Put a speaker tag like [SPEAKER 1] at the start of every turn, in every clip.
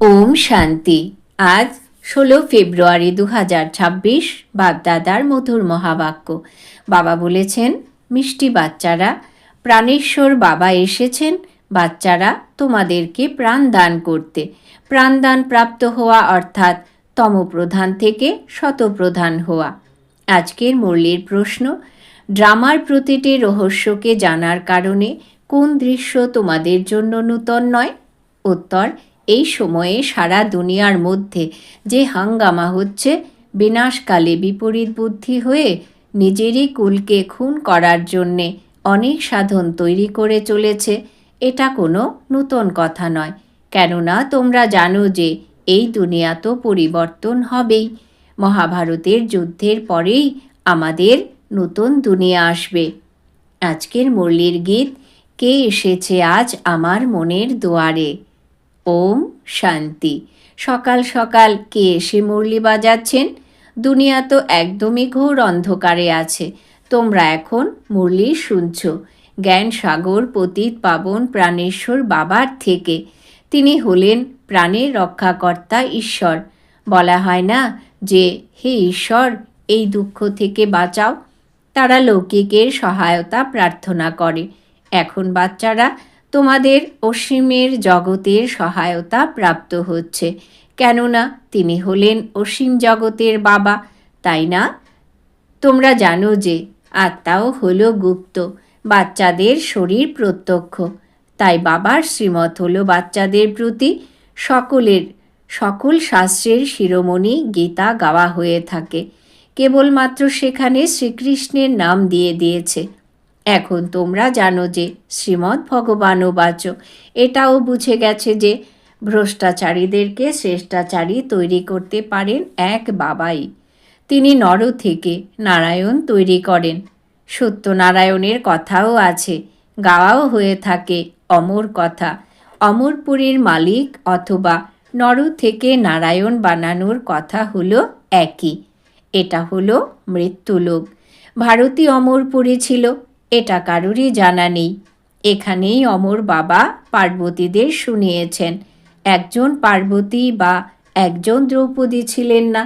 [SPEAKER 1] ওম শান্তি। আজ ষোলো ফেব্রুয়ারি দু হাজার ছাব্বিশ বাপদাদার মধুর মহাবাক্য। বাবা বলেছেন, মিষ্টি বাচ্চারা প্রাণেশ্বর বাবা এসেছেন, বাচ্চারা তোমাদেরকে প্রাণ দান করতে। প্রাণদান প্রাপ্ত হওয়া অর্থাৎ তমপ্রধান থেকে শতপ্রধান হওয়া। আজকের মুরলির প্রশ্ন, ড্রামার প্রতিটি রহস্যকে জানার কারণে কোন দৃশ্য তোমাদের জন্য নূতন নয়? উত্তর এই সময়ে সারা দুনিয়ার মধ্যে যে হাঙ্গামা হচ্ছে, বিনাশকালে বিপরীত বুদ্ধি হয়ে নিজেরই কুলকে খুন করার জন্যে অনেক সাধন তৈরি করে চলেছে, এটা কোনো নূতন কথা নয়। কেননা তোমরা জানো যে এই দুনিয়া তো পরিবর্তন হবেই। মহাভারতের যুদ্ধের পরেই আমাদের নতুন দুনিয়া আসবে। আজকের মুরলির গীত, কে এসেছে আজ আমার মনের দুয়ারে? ওম শান্তি। সকাল সকাল কে এসে মুরলি বাজাচ্ছেন? দুনিয়া তো একদমই ঘোর অন্ধকারে আছে। তোমরা এখন মুরলি শুনছ। জ্ঞান সাগর, পতিত, পাবন, প্রাণেশ্বর বাবার থেকে। তিনি হলেন প্রাণের রক্ষাকর্তা ঈশ্বর। বলা হয় না যে, হে ঈশ্বর, এই দুঃখ থেকে বাঁচাও। তারা লৌকিকের সহায়তা প্রার্থনা করে। এখন বাচ্চারা তোমাদের অসীমের জগতের সহায়তা প্রাপ্ত হচ্ছে। কেননা তিনি হলেন অসীম জগতের বাবা, তাই না? তোমরা জানো যে আত্মাও হলো গুপ্ত, বাচ্চাদের শরীর প্রত্যক্ষ। তাই বাবার শ্রীমত হলো বাচ্চাদের প্রতি সকলের, সকল শাস্ত্রের শিরোমণি গীতা গাওয়া হয়ে থাকে। কেবলমাত্র সেখানে শ্রীকৃষ্ণের নাম দিয়ে দিয়েছে। এখন তোমরা জানো যে শ্রীমদ্ ভগবানও বাচ এটাও বুঝে গেছে যে ভ্রষ্টাচারীদেরকে শ্রেষ্ঠাচারী তৈরি করতে পারেন এক বাবাই। তিনি নর থেকে নারায়ণ তৈরি করেন। সত্যনারায়ণের কথাও আছে, গাওয়াও হয়ে থাকে অমর কথা। অমরপুরীর মালিক অথবা নর থেকে নারায়ণ বানানোর কথা হলো একই। এটা হলো মৃত্যুলোক। ভারতী অমরপুরী ছিল এটা কারোরই জানা নেই। এখানেই অমর বাবা পার্বতীদের শুনিয়েছেন। একজন পার্বতী বা একজন দ্রৌপদী ছিলেন না।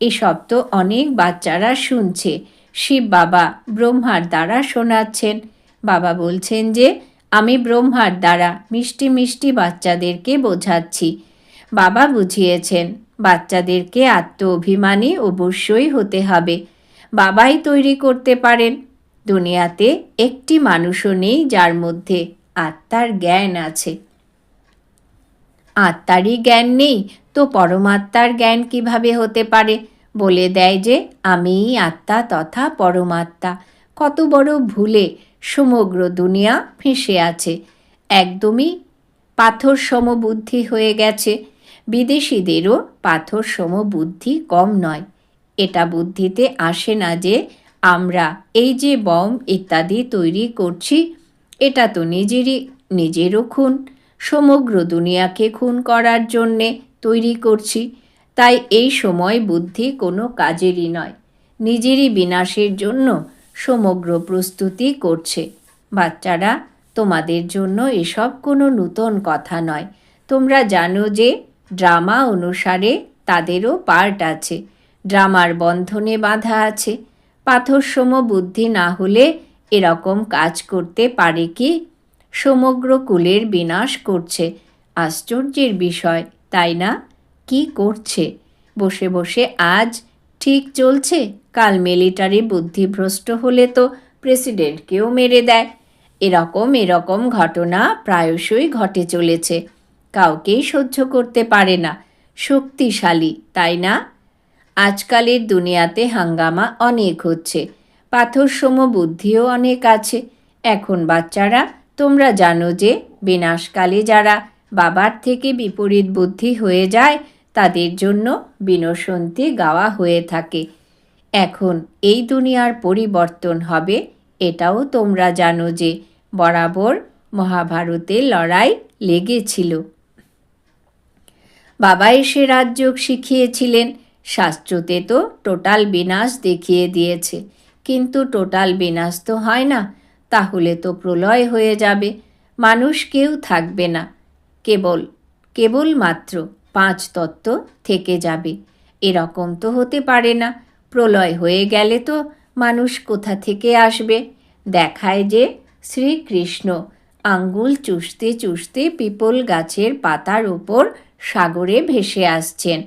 [SPEAKER 1] এসব তো অনেক বাচ্চারা শুনছে। শিব বাবা ব্রহ্মার দ্বারা শোনাচ্ছেন। বাবা বলছেন যে, আমি ব্রহ্মার দ্বারা মিষ্টি মিষ্টি বাচ্চাদেরকে বোঝাচ্ছি। বাবা বুঝিয়েছেন, বাচ্চাদেরকে আত্ম অভিমানী অবশ্যই হতে হবে। বাবাই তৈরি করতে পারেন। দুনিয়াতে একটি মানুষও নেই যার মধ্যে আত্মার জ্ঞান আছে। আত্মারই জ্ঞান নেই, তো পরমাত্মার জ্ঞান কীভাবে হতে পারে? বলে দেয় যে, আমিই আত্মা তথা পরমাত্মা। কত বড় ভুলে সমগ্র দুনিয়া ফেঁসে আছে। একদমই পাথর সমবুদ্ধি হয়ে গেছে। বিদেশিদেরও পাথর সমবুদ্ধি কম নয়। এটা বুদ্ধিতে আসে না যে আমরা এই যে বম ইত্যাদি তৈরি করছি, এটা তো নিজেরই, নিজেরও খুন। সমগ্র দুনিয়াকে খুন করার জন্যে তৈরি করছি। তাই এই সময় বুদ্ধি কোনো কাজেরই নয়। নিজেরই বিনাশের জন্য সমগ্র প্রস্তুতি করছে। বাচ্চারা, তোমাদের জন্য এসব কোনো নূতন কথা নয়। তোমরা জানো যে, ড্রামা অনুসারে তাদেরও পার্ট আছে। ড্রামার বন্ধনে বাধা আছে। পাথরসম বুদ্ধি না হলে এরকম কাজ করতে পারে কি? সমগ্র কুলের বিনাশ করছে। আশ্চর্যের বিষয়, তাই না? কি করছে? বসে বসে আজ ঠিক চলছে? কাল মিলিটারি বুদ্ধিভ্রষ্ট হলে তো প্রেসিডেন্টকেও মেরে দেয়। এরকম এরকম ঘটনা প্রায়শই ঘটে চলেছে। কাউকেই সহ্য করতে পারে না। শক্তিশালী, তাই না? আজকালের দুনিয়াতে হাঙ্গামা অনেক হচ্ছে। পাথরসম বুদ্ধিও অনেক আছে। এখন বাচ্চারা, তোমরা জানো যে, বিনাশকালে যারা বাবার থেকে বিপরীত বুদ্ধি হয়ে যায়, তাদের জন্য বিনশন্তি গাওয়া হয়ে থাকে। এখন এই দুনিয়ার পরিবর্তন হবে, এটাও তোমরা জানো যে, বরাবর মহাভারতের লড়াই লেগেছিল। বাবা এসে রাজযোগ শিখিয়েছিলেন শাস্ত্রতে তো টোটাল বিনাশ দেখিয়ে দিয়েছে। কিন্তু টোটাল বিনাশ তো হয় না, তাহলে তো প্রলয় হয়ে যাবে। মানুষ কেউ থাকবে না। কেবল, কেবলমাত্র পাঁচ তত্ত্ব থেকে যাবে। এরকম তো হতে পারে না। প্রলয় হয়ে গেলে তো মানুষ কোথা থেকে আসবে? দেখায় যে শ্রীকৃষ্ণ আঙ্গুল চুষতে চুষতে পিপল গাছের পাতার ওপর সাগরে ভেসে আসছেন।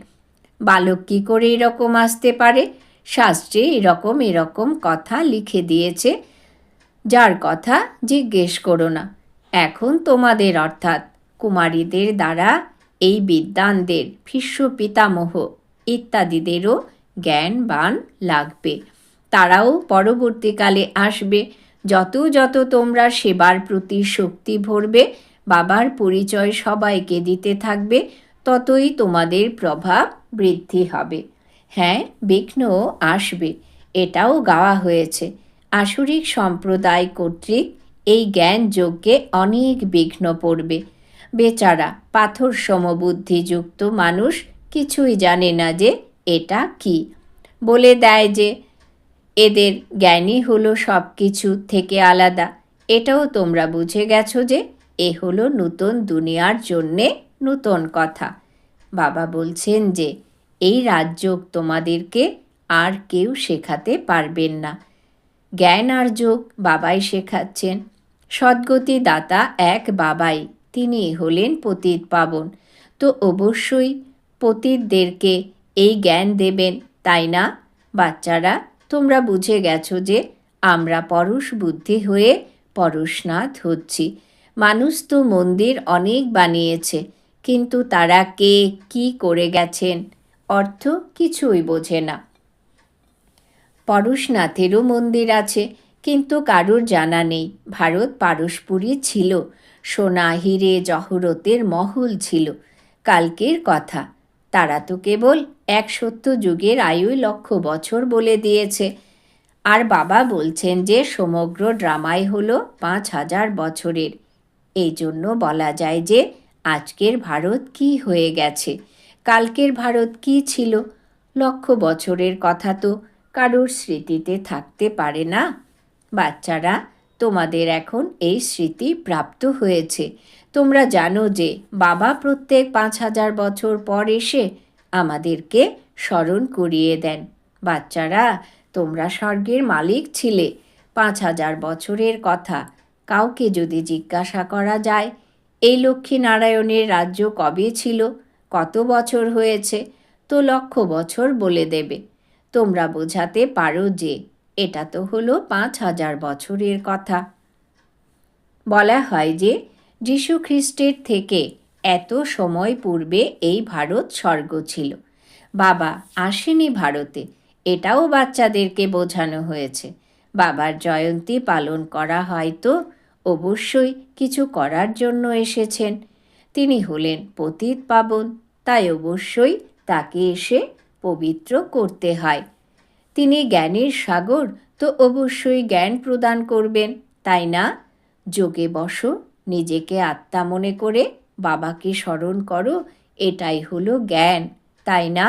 [SPEAKER 1] বালক কী করে এরকম আসতে পারে? শাস্ত্রে এরকম এরকম কথা লিখে দিয়েছে। যার কথা জিজ্ঞেস করো না। এখন তোমাদের অর্থাৎ কুমারীদের দ্বারা এই বিদ্বানদের ভীষ্ম পিতামহ ইত্যাদিদেরও জ্ঞান বান লাগবে। তারাও পরবর্তীকালে আসবে। যত যত তোমরা সেবার প্রতি শক্তি ভরবে, বাবার পরিচয় সবাইকে দিতে থাকবে। ততই তোমাদের প্রভাব বৃদ্ধি হবে। হ্যাঁ বিঘ্ন আসবে, এটাও গাওয়া হয়েছে। আসরিক সম্প্রদায় কর্তৃক এই জ্ঞান যজ্ঞে অনেক বিঘ্ন পড়বে। বেচারা, পাথর সমবুদ্ধিযুক্ত মানুষ কিছুই জানে না যে এটা কি। বলে দেয় যে, এদের জ্ঞানই হলো সব কিছু থেকে আলাদা। এটাও তোমরা বুঝে গেছো যে, এ হলো নতুন দুনিয়ার জন্যে নূতন কথা। বাবা বলছেন যে, এই রাজযোগ তোমাদেরকে আর কেউ শেখাতে পারবেন না। জ্ঞান আর যোগ বাবাই শেখাচ্ছেন। সদ্গতি দাতা এক বাবাই, তিনি হলেন পতিত পাবন। তো অবশ্যই পতিতদেরকে এই জ্ঞান দেবেন, তাই না? বাচ্চারা, তোমরা বুঝে গেছো যে, আমরা পরশ বুদ্ধি হয়ে পরশনাথ হচ্ছি। মানুষ তো মন্দির অনেক বানিয়েছে। কিন্তু তারা কে, কি করে গেছেন? অর্থ কিছুই বোঝে না। পরশনাথেরও মন্দির আছে, কিন্তু কারুর জানা নেই। ভারত পারস্পরী ছিল সোনা হিরে জহরতের মহল ছিল, কালকের কথা। তারা তো কেবল এক সত্য যুগের আয়ু লক্ষ বছর বলে দিয়েছে। আর বাবা বলছেন যে, সমগ্র ড্রামাই হলো পাঁচ হাজার বছরের। এই জন্য বলা যায় যে আজকের ভারত কি হয়ে গেছে? কালকের ভারত কি ছিল? লক্ষ বছরের কথা তো কারোর স্মৃতিতে থাকতে পারে না। বাচ্চারা, তোমাদের এখন এই স্মৃতি প্রাপ্ত হয়েছে। তোমরা জানো যে বাবা প্রত্যেক পাঁচ হাজার বছর পর এসে আমাদেরকে স্মরণ করিয়ে দেন। বাচ্চারা, তোমরা স্বর্গের মালিক ছিলে। পাঁচ হাজার বছরের কথা কাউকে যদি জিজ্ঞাসা করা যায় এই লক্ষ্মী নারায়ণের রাজ্য কবে ছিল? কত বছর হয়েছে? তো লক্ষ বছর বলে দেবে। তোমরা বোঝাতে পারো যে এটা তো হলো পাঁচ হাজার বছরের কথা। বলা হয় যে যীশু খ্রিস্টের থেকে এত সময় পূর্বে এই ভারত স্বর্গ ছিল। বাবা আসেনি ভারতে, এটাও বাচ্চাদেরকে বোঝানো হয়েছে। বাবার জয়ন্তী পালন করা হয়তো অবশ্যই কিছু করার জন্য এসেছেন। তিনি হলেন পতিত পাবন, তাই অবশ্যই তাকে এসে পবিত্র করতে হয়। তিনি জ্ঞানের সাগর, তো অবশ্যই জ্ঞান প্রদান করবেন, তাই না? যোগে বসো, নিজেকে আত্মা মনে করে বাবাকে স্মরণ করো, এটাই হলো জ্ঞান, তাই না?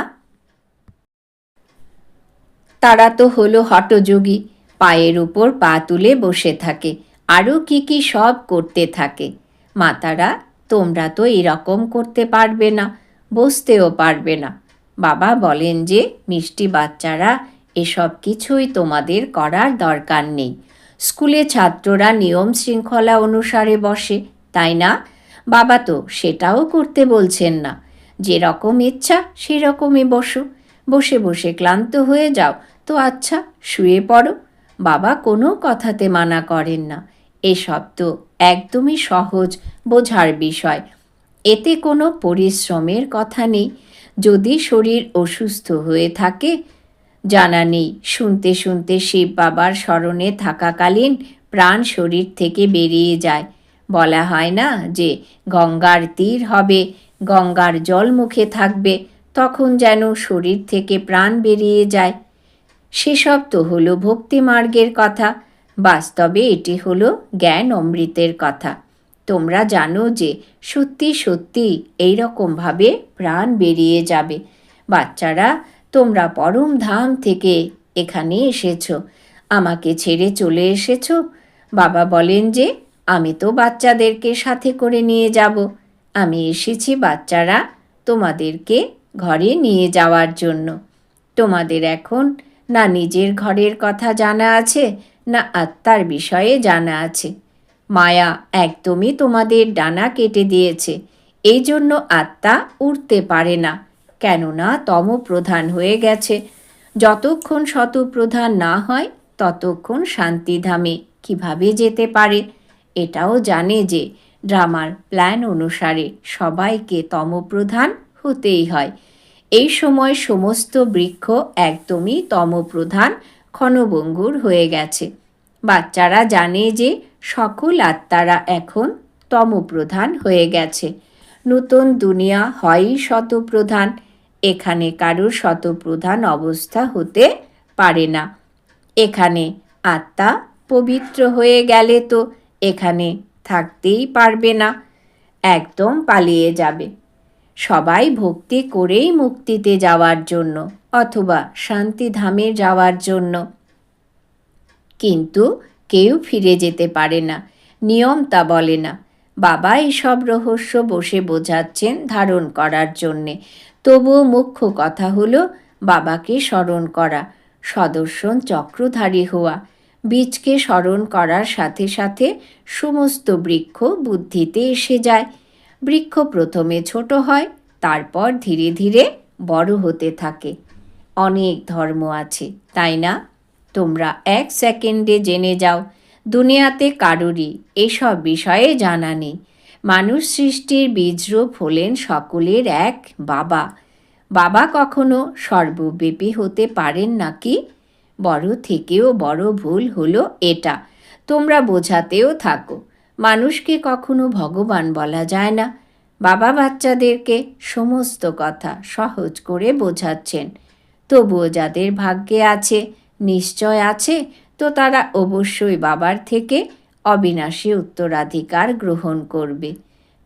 [SPEAKER 1] তারা তো হলো হটযোগী, পায়ের উপর পা তুলে বসে থাকে। আরও কি কি সব করতে থাকে। মাতারা, তোমরা তো এরকম করতে পারবে না, বসতেও পারবে না। বাবা বলেন যে, মিষ্টি বাচ্চারা, এসব কিছুই তোমাদের করার দরকার নেই। স্কুলে ছাত্ররা নিয়ম শৃঙ্খলা অনুসারে বসে, তাই না? বাবা তো সেটাও করতে বলছেন না। যেরকম ইচ্ছা, সেরকমই বসো। বসে বসে ক্লান্ত হয়ে যাও। তো আচ্ছা শুয়ে পড়ো। বাবা কোনো কথাতে মানা করেন না। এসব তো একদমই সহজ বোঝার বিষয়। এতে কোনো পরিশ্রমের কথা নেই। যদি শরীর অসুস্থ হয়ে থাকে, জানা নেই। শুনতে শুনতে শিব বাবার স্মরণে থাকাকালীন প্রাণ শরীর থেকে বেরিয়ে যায়। বলা হয় না যে গঙ্গার তীর হবে, গঙ্গার জল মুখে থাকবে, তখন যেন শরীর থেকে প্রাণ বেরিয়ে যায়। সেসব তো হলো ভক্তিমার্গের কথা। বাস্তবে এটি হলো জ্ঞান অমৃতের কথা। তোমরা জানো যে সত্যি সত্যি এইরকমভাবে প্রাণ বেরিয়ে যাবে। বাচ্চারা, তোমরা পরম ধাম থেকে এখানে এসেছ। আমাকে ছেড়ে চলে এসেছ। বাবা বলেন যে, আমি তো বাচ্চাদেরকে সাথে করে নিয়ে যাব। আমি এসেছি বাচ্চারা তোমাদেরকে ঘরে নিয়ে যাওয়ার জন্য। তোমাদের এখন না নিজের ঘরের কথা জানা আছে না আত্মার বিষয়ে জানা আছে। মায়া একদমই তোমাদের ডানা কেটে দিয়েছে। এই জন্য আত্মা উঠতে পারে না। কেননা তমপ্রধান হয়ে গেছে। যতক্ষণ শতপ্রধান না হয়, ততক্ষণ শান্তিধামে কীভাবে যেতে পারে? এটাও জানে যে ড্রামার প্ল্যান অনুসারে সবাইকে তমপ্রধান হতেই হয়। এই সময় সমস্ত বৃক্ষ একদমই তমপ্রধান ক্ষণভঙ্গুর হয়ে গেছে। বাচ্চারা জানে যে সকল আত্মারা এখন তমপ্রধান হয়ে গেছে। নতুন দুনিয়া হয়ই শতপ্রধান, এখানে কারোর শতপ্রধান অবস্থা হতে পারে না। এখানে আত্মা পবিত্র হয়ে গেলে তো এখানে থাকতেই পারবে না, একদম পালিয়ে যাবে। সবাই ভক্তি করেই মুক্তিতে যাওয়ার জন্য অথবা শান্তিধামে যাওয়ার জন্য। কিন্তু কেউ ফিরে যেতে পারে না, নিয়ম তা বলে না। বাবা এসব রহস্য বসে বোঝাচ্ছেন ধারণ করার জন্যে। তবুও মুখ্য কথা হলো বাবাকে স্মরণ করা, সদর্শন চক্রধারী হওয়া, বীজকে স্মরণ করার সাথে সাথে সমস্ত বৃক্ষ বুদ্ধিতে এসে যায়। বৃক্ষ প্রথমে ছোট হয়, তারপর ধীরে ধীরে বড় হতে থাকে। অনেক ধর্ম আছে, তাই না? তোমরা এক সেকেন্ডে জেনে যাও, দুনিয়াতে কারোরই এসব বিষয়ে জানা নেই। মানুষ সৃষ্টির বীজরূপ হলেন সকলের এক বাবা। বাবা কখনো সর্বব্যাপী হতে পারেন নাকি বড় থেকেও বড় ভুল হলো এটা। তোমরা বোঝাতেও থাকো। মানুষকে কখনো ভগবান বলা যায় না। বাবা বাচ্চাদেরকে সমস্ত কথা সহজ করে বোঝাচ্ছেন। তবুও যাদের ভাগ্যে আছে, নিশ্চয় আছে, তো তারা অবশ্যই বাবার থেকে অবিনাশী উত্তরাধিকার গ্রহণ করবে।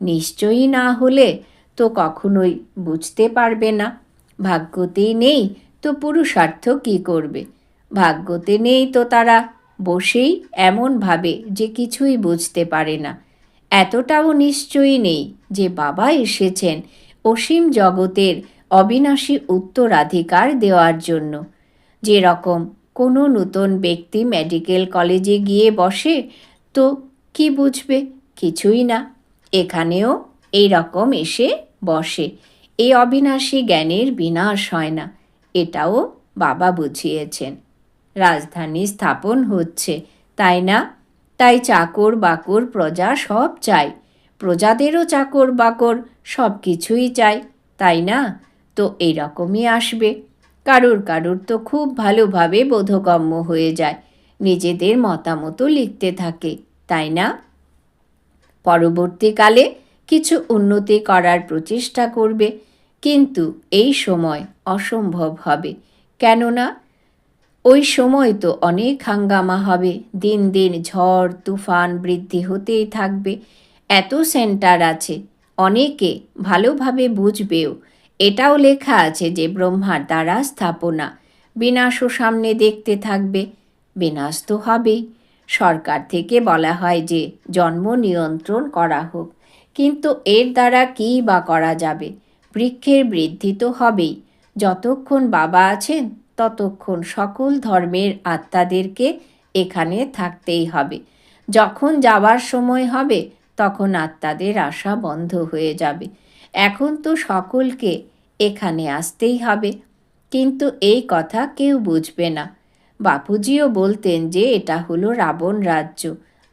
[SPEAKER 1] নিশ্চয়ই না হলে তো কখনোই বুঝতে পারবে না। ভাগ্যতেই নেই, তো পুরুষার্থ কি করবে? ভাগ্যতে নেই তো তারা বসেই এমন ভাবে যে কিছুই বুঝতে পারে না। এতটাও নিশ্চয়ই নেই যে বাবা এসেছেন অসীম জগতের অবিনাশী উত্তরাধিকার দেওয়ার জন্য। যেরকম কোনো নতুন ব্যক্তি মেডিকেল কলেজে গিয়ে বসে, তো কি বুঝবে? কিছুই না। এখানেও এই রকম এসে বসে। এই অবিনাশী জ্ঞানের বিনাশ হয় না। এটাও বাবা বুঝিয়েছেন। রাজধানী স্থাপন হচ্ছে। তাই না? তাই চাকর বাকর প্রজা সব চাই প্রজাদেরও চাকর বাকর সব কিছুই চাই তাই না? তো এইরকমই আসবে। কারুর কারুর তো খুব ভালোভাবে বোধগম্য হয়ে যায়। নিজেদের মতামতো লিখতে থাকে, তাই না? পরবর্তীকালে কিছু উন্নতি করার প্রচেষ্টা করবে। কিন্তু এই সময় অসম্ভব হবে। কেননা ওই সময় তো অনেক হাঙ্গামা হবে। দিন দিন ঝড়, তুফান বৃদ্ধি হতেই থাকবে। এত সেন্টার আছে। অনেকে ভালোভাবে বুঝবেও। এটাও লেখা আছে যে ব্রহ্মার দ্বারা স্থাপনা। বিনাশও সামনে দেখতে থাকবে। বিনাশ তো হবেই। সরকার থেকে বলা হয় যে জন্ম নিয়ন্ত্রণ করা হোক। কিন্তু এর দ্বারা কী বা করা যাবে? বৃক্ষের বৃদ্ধি তো হবেই। যতক্ষণ বাবা আছেন ততক্ষণ সকল ধর্মের আত্মাদেরকে এখানে থাকতেই হবে। যখন যাবার সময় হবে, তখন আত্মাদের আশা বন্ধ হয়ে যাবে। এখন তো সকলকে এখানে আসতেই হবে। কিন্তু এই কথা কেউ বুঝবে না। বাপুজিও বলতেন যে, এটা হলো রাবণ রাজ্য।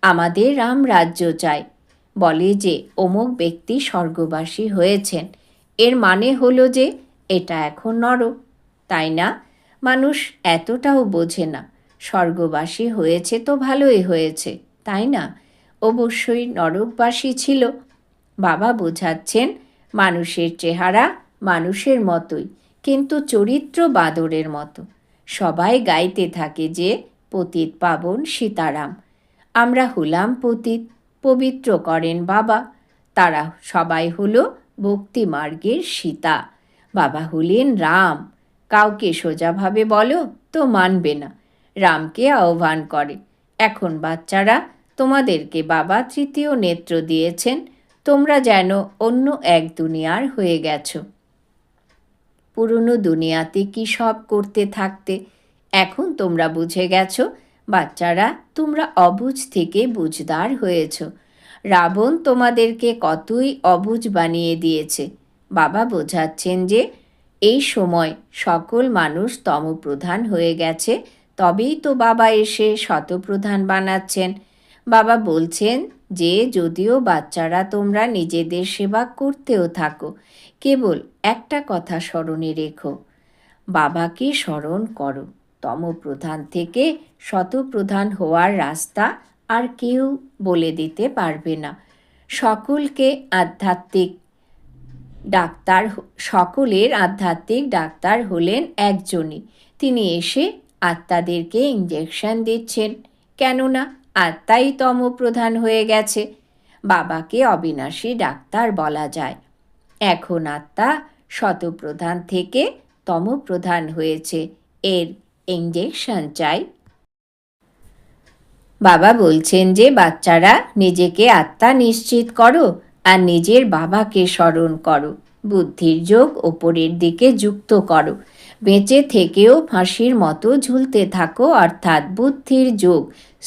[SPEAKER 1] আমাদের রাম রাজ্য চাই। বলে যে, অমুক ব্যক্তি স্বর্গবাসী হয়েছেন। এর মানে হলো যে, এটা এখন নরক। তাই না? মানুষ এতটাও বোঝে না। স্বর্গবাসী হয়েছে তো ভালোই হয়েছে, তাই না? অবশ্যই নরকবাসী ছিল। বাবা বোঝাচ্ছেন, মানুষের চেহারা মানুষের মতোই, কিন্তু চরিত্র বাদরের মতো। সবাই গাইতে থাকে যে, পতিত পাবন সীতারাম। আমরা হলাম পতিত, পবিত্র করেন বাবা। তারা সবাই হলো ভক্তিমার্গের সীতা। বাবা হলেন রাম। কাউকে সোজাভাবে বলো তো মানবে না। রামকে আহ্বান করে, এখন বাচ্চারা, তোমাদেরকে বাবা তৃতীয় নেত্র দিয়েছেন, তোমরা যেন অন্য এক দুনিয়ার হয়ে গেছো। পুরনো দুনিয়াতে কী সব করতে থাকতে? এখন তোমরা বুঝে গেছো, বাচ্চারা, তোমরা অবুঝ থেকে বুঝদার হয়েছ। রাবণ তোমাদেরকে কতই অবুঝ বানিয়ে দিয়েছে। বাবা বোঝাচ্ছেন যে এই সময় সকল মানুষ তমপ্রধান হয়ে গেছে, তবেই তো বাবা এসে শতপ্রধান বানাচ্ছেন। বাবা বলছেন, যে যদিও বাচ্চারা তোমরা নিজেদের সেবা করতেও থাকো, কেবল একটা কথা স্মরণে রেখো, বাবাকে স্মরণ করো। তমপ্রধান থেকে শতপ্রধান হওয়ার রাস্তা আর কেউ বলে দিতে পারবে না। সকলকে আধ্যাত্মিক ডাক্তার সকলের আধ্যাত্মিক ডাক্তার হলেন একজনই। তিনি এসে আত্মাদেরকে ইঞ্জেকশন দিচ্ছেন। কেননা আত্মাই তমপ্রধান হয়ে গেছে। বাবাকে অবিনাশী ডাক্তার বলা যায়। এখন আত্মা শতপ্রধান থেকে তমপ্রধান হয়েছে। এর ইঞ্জেকশন চাই। বাবা বলছেন যে, বাচ্চারা নিজেকে আত্মা নিশ্চিত করো। আর নিজের বাবাকে স্মরণ করো। বুদ্ধির যোগ ওপরের দিকে যুক্ত করো। বেঁচে থেকেও ফাঁসির মতো ঝুলতে থাকো, অর্থাৎ বুদ্ধির যোগ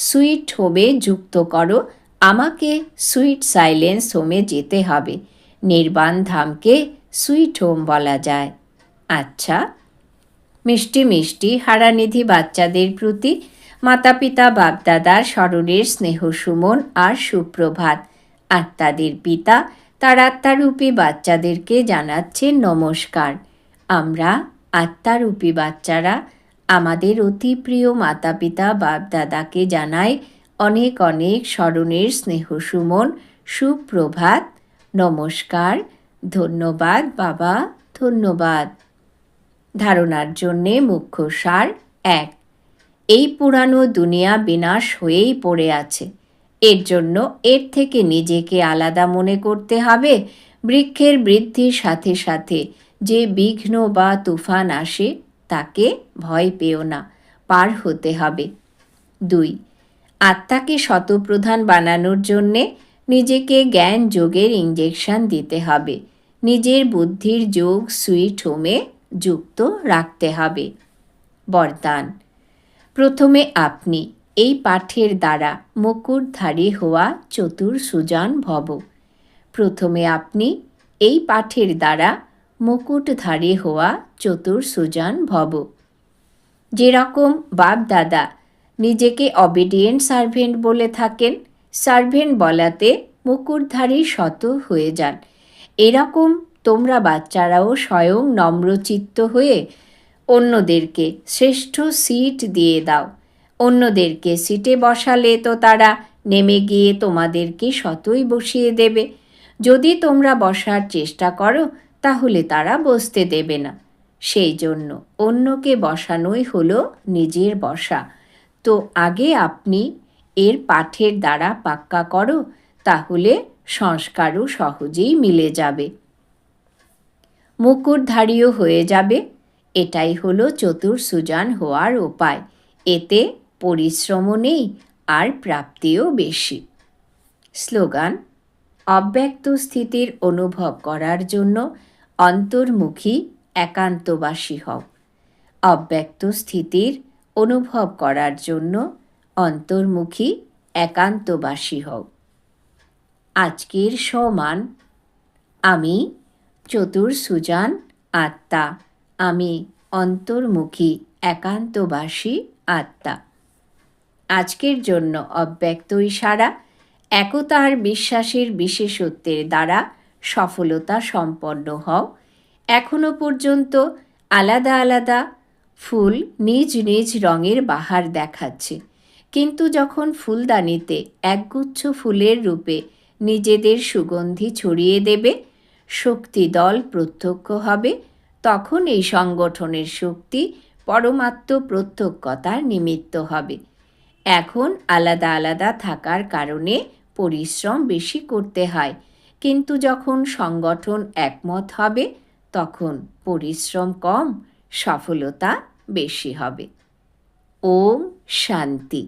[SPEAKER 1] সুইট হোমে যুক্ত করো। আমাকে সুইট সাইলেন্স হোমে যেতে হবে। নির্বাণ ধামকে সুইট হোম বলা যায়। আচ্ছা মিষ্টি মিষ্টি হারানিধি বাচ্চাদের প্রতি মাতা পিতা বাপদাদার স্মরণের স্নেহ সুমন আর সুপ্রভাত। আত্মাদের পিতা, তার আত্মারূপী বাচ্চাদেরকে জানাচ্ছেন নমস্কার। আমরা আত্মারূপী বাচ্চারা আমাদের অতি প্রিয় মাতা পিতা বাপদাদাকে জানাই অনেক অনেক স্মরণের স্নেহ সুমন, সুপ্রভাত। নমস্কার, ধন্যবাদ বাবা, ধন্যবাদ। ধারণার জন্যে মুখ্য সার এক। এই পুরানো দুনিয়া বিনাশ হয়েই পড়ে আছে। এর জন্য এর থেকে নিজেকে আলাদা মনে করতে হবে। বৃক্ষের বৃদ্ধির সাথে সাথে যে বিঘ্ন বা তুফান আসে, তাকে ভয় পেও না, পার হতে হবে। দুই, আত্মাকে শতপ্রধান বানানোর জন্যে নিজেকে জ্ঞান যোগের ইঞ্জেকশন দিতে হবে। নিজের বুদ্ধির যোগ সুইট হোমে যুক্ত রাখতে হবে। বরদান, প্রথমে আপনি এই পাঠের দ্বারা মুকুটধারী হওয়া চতুর সুজন ভব। প্রথমে আপনি এই পাঠের দ্বারা মুকুটধারী হওয়া চতুর সুজন ভব। যেরকম বাপ দাদা নিজেকে অবিডিয়েন্ট সার্ভেন্ট বলে থাকেন সার্ভেন্ট বলাতে মুকুটধারী শত হয়ে যান। এরকম তোমরা বাচ্চারাও স্বয়ং নম্রচিত্ত হয়ে অন্যদেরকে শ্রেষ্ঠ সিট দিয়ে দাও। অন্যদেরকে সিটে বসালে তো তারা নেমে গিয়ে তোমাদেরকে শতই বসিয়ে দেবে। যদি তোমরা বসার চেষ্টা করো, তাহলে তারা বসতে দেবে না। সেই জন্য অন্যকে বসানোই হলো নিজের বসা। তো আগে আপনি এর পাঠের দ্বারা পাক্কা করো, তাহলে সংস্কারও সহজেই মিলে যাবে। মুকুটধারীও হয়ে যাবে। এটাই হলো চতুর সুজান হওয়ার উপায়। এতে পরিশ্রমও নেই আর প্রাপ্তিও বেশি। স্লোগান, অব্যক্ত স্থিতির অনুভব করার জন্য অন্তর্মুখী একান্তবাসী হও। অব্যক্ত স্থিতির অনুভব করার জন্য অন্তর্মুখী একান্তবাসী হও। আজকের সমান, আমি চতুর সুজান আত্মা, আমি অন্তর্মুখী একান্তবাসী আত্মা। আজকের জন্য অব্যক্ত ইশারা একতার বিশ্বাসের বিশেষত্বের দ্বারা সফলতা সম্পন্ন হও। এখনও পর্যন্ত আলাদা আলাদা ফুল নিজ নিজ রঙের বাহার দেখাচ্ছে। কিন্তু যখন ফুলদানিতে একগুচ্ছ ফুলের রূপে নিজেদের সুগন্ধি ছড়িয়ে দেবে, শক্তি দল প্রত্যক্ষ হবে, তখন এই সংগঠনের শক্তি পরমাত্ম প্রত্যক্ষতার নিমিত্ত হবে। এখন আলাদা আলাদা থাকার কারণে পরিশ্রম বেশি করতে হয়। কিন্তু যখন সংগঠন একমত হবে, তখন পরিশ্রম কম, সফলতা বেশি হবে। ওম শান্তি।